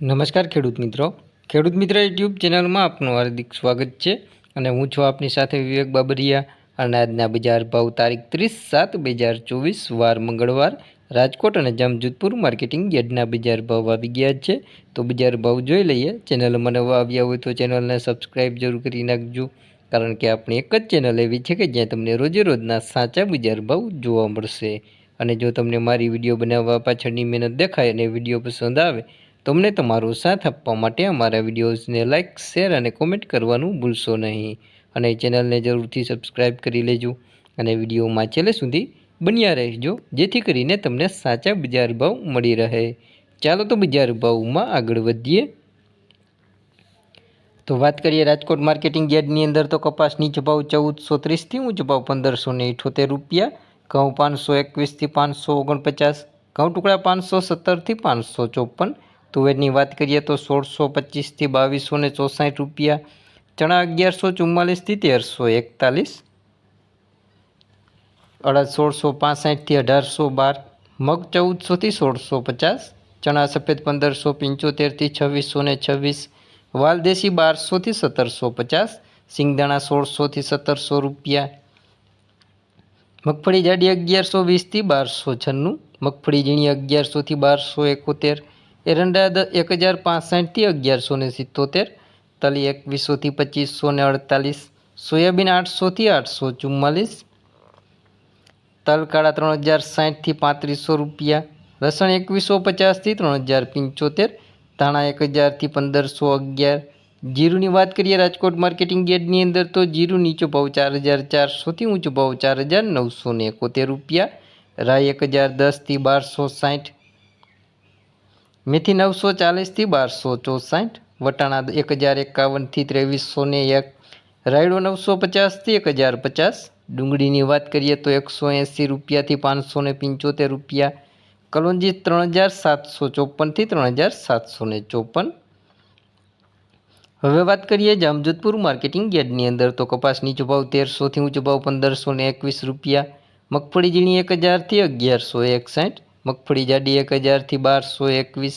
નમસ્કાર ખેડૂત મિત્રો. ખેડૂત મિત્ર યુટ્યુબ ચેનલમાં આપનું હાર્દિક સ્વાગત છે અને હું છું આપની સાથે વિવેક બાબરિયા. અને આજના બજાર ભાવ તારીખ ત્રીસ સાત બે હજાર ચોવીસ, વાર મંગળવાર. રાજકોટ અને જામજોધપુર માર્કેટિંગ યાર્ડના બજાર ભાવ આવી ગયા છે. તો બજાર ભાવ જોઈ લઈએ. ચેનલ મને આવ્યા હોય તો ચેનલને સબસ્ક્રાઈબ જરૂર કરી નાખજો. કારણ કે આપણી એક જ ચેનલ એવી છે કે જ્યાં તમને રોજે રોજના સાચા બજાર ભાવ જોવા મળશે. અને જો તમને મારી વીડિયો બનાવવા પાછળની મહેનત દેખાય અને વીડિયો પસંદ આવે તમને તમારો સાથ આપવા માટે અમારા વિડીયોઝને લાઇક શેર અને કોમેન્ટ કરવાનું ભૂલશો નહીં. અને ચેનલને જરૂરથી સબસ્ક્રાઈબ કરી લેજો. અને વિડીયોમાં છેલ્લે સુધી બન્યા રહેજો, જેથી કરીને તમને સાચા બજાર ભાવ મળી રહે. ચાલો તો બજાર ભાવમાં આગળ વધીએ. તો વાત કરીએ રાજકોટ માર્કેટિંગ યાર્ડની અંદર તો કપાસ જભાવ ભાવ ચૌદસો ત્રીસથી ઊંચ ભાવ પંદરસો ને ઇઠોતેર રૂપિયા. ઘઉં પાંચસો એકવીસથી પાંચસો ઓગણપચાસ. ઘઉં ટુકડા પાંચસો સત્તરથી પાંચસો ચોપન. તુવેરની વાત કરીએ તો સોળસો પચીસથી બાવીસો ને ચોસાઠ રૂપિયા, ચણા અગિયારસો ચુમ્માલીસથી તેરસો એકતાલીસ અડદ સોળસો પાસઠથી અઢારસો બાર, મગ ચૌદસોથી સોળસો પચાસ, ચણા સફેદ પંદરસો પંચોતેરથી છવ્વીસો ને છવ્વીસ વાલદેશી બારસોથી સત્તરસો પચાસ, સિંગદાણા સોળસોથી સત્તરસો રૂપિયા, મગફળી જાડી અગિયારસો વીસથી બારસો છન્નું, મગફળી ઝીણી અગિયારસોથી બારસો એકોતેર એરંડા દ એક હજાર પાંસઠથી અગિયારસો ને સિત્તોતેર તલી એકવીસોથી પચીસો ને અડતાલીસ, સોયાબીન આઠસોથી આઠસો ચુમ્માલીસ તલ કાળા ત્રણ હજાર સાઠથી પાંત્રીસો રૂપિયા, લસણ એકવીસો પચાસથી ત્રણ હજાર પંચોતેર, ધાણા એક હજારથી પંદરસો અગિયાર. જીરુની વાત કરીએ રાજકોટ માર્કેટિંગ યાર્ડની અંદર તો જીરું નીચો ભાવ ચાર હજાર ચારસોથી ઊંચો ભાવ ચાર હજાર નવસો એકોતેર રૂપિયા, રાઈ એક હજાર દસથી બારસો સાઠ મેથી નવસો ચાલીસથી બારસો ચોસાઠ વટાણા એક હજાર એકાવનથી ત્રેવીસો ને એક રાયડો નવસો પચાસથી એક હજાર પચાસ ડુંગળીની વાત કરીએ તો એકસો એંસી રૂપિયાથી પાંચસો ને પંચોતેર રૂપિયા કલોંજી ત્રણ હજાર સાતસો ચોપનથી ત્રણ હજાર સાતસો ને ચોપન. હવે વાત કરીએ જામજોધપુર માર્કેટિંગ યાર્ડની અંદર તો કપાસ નીચો ભાવ તેરસોથી ઊંચો ભાવ પંદરસો ને એકવીસ રૂપિયા, મગફળી ઝીણી એક હજારથી અગિયારસો એકસાઠ મગફળી જાડી એક હજારથી બારસો એકવીસ.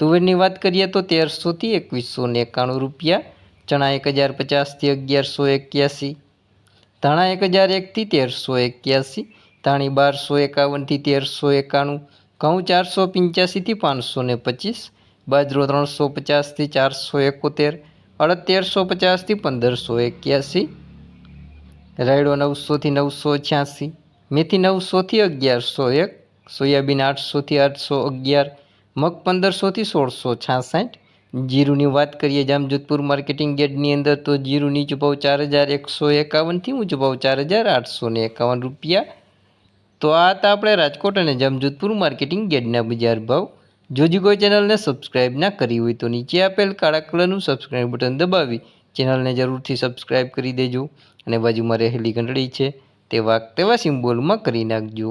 તુવેરની વાત કરીએ તો તેરસોથી એકવીસો ને એકાણું રૂપિયા, ચણા એક હજાર પચાસથી અગિયારસો એક્યાસી. ધાણા એક હજાર એકથી તેરસો એક્યાસી, ધાણી બારસો એકાવનથી તેરસો એકાણું, ઘઉં ચારસો પંચ્યાસીથી પાંચસો ને પચીસ, બાજરો ત્રણસો પચાસથી ચારસો એકોતેર, અડદ તેરસો પચાસથી પંદરસો એક્યાસી, રાયડો નવસોથી નવસો છ્યાસી, મેથી નવસોથી અગિયારસો એક સોયાબીન આઠસોથી આઠસો અગિયાર, મગ પંદરસોથી સોળસો છાસઠ. જીરુની વાત કરીએ જામજોધપુર માર્કેટિંગ ગેટની અંદર તો જીરું નીચો ચાર હજાર એકસો એકાવનથી ઊંચો ભાવ ચાર હજાર આઠસો ને એકાવન રૂપિયા. તો આ હતા આપણે રાજકોટ અને જામજોધપુર માર્કેટિંગ ગેટના બજાર ભાવ. જોજી કોઈ ચેનલને સબસ્ક્રાઇબ ના કરી હોય તો નીચે આપેલ કાળા કલરનું સબસ્ક્રાઇબ બટન દબાવી ચેનલને જરૂરથી સબસ્ક્રાઇબ કરી દેજો અને બાજુમાં રહેલી ઘંટડી છે તે વાક તેવા સિમ્બોલમાં કરી નાખજો.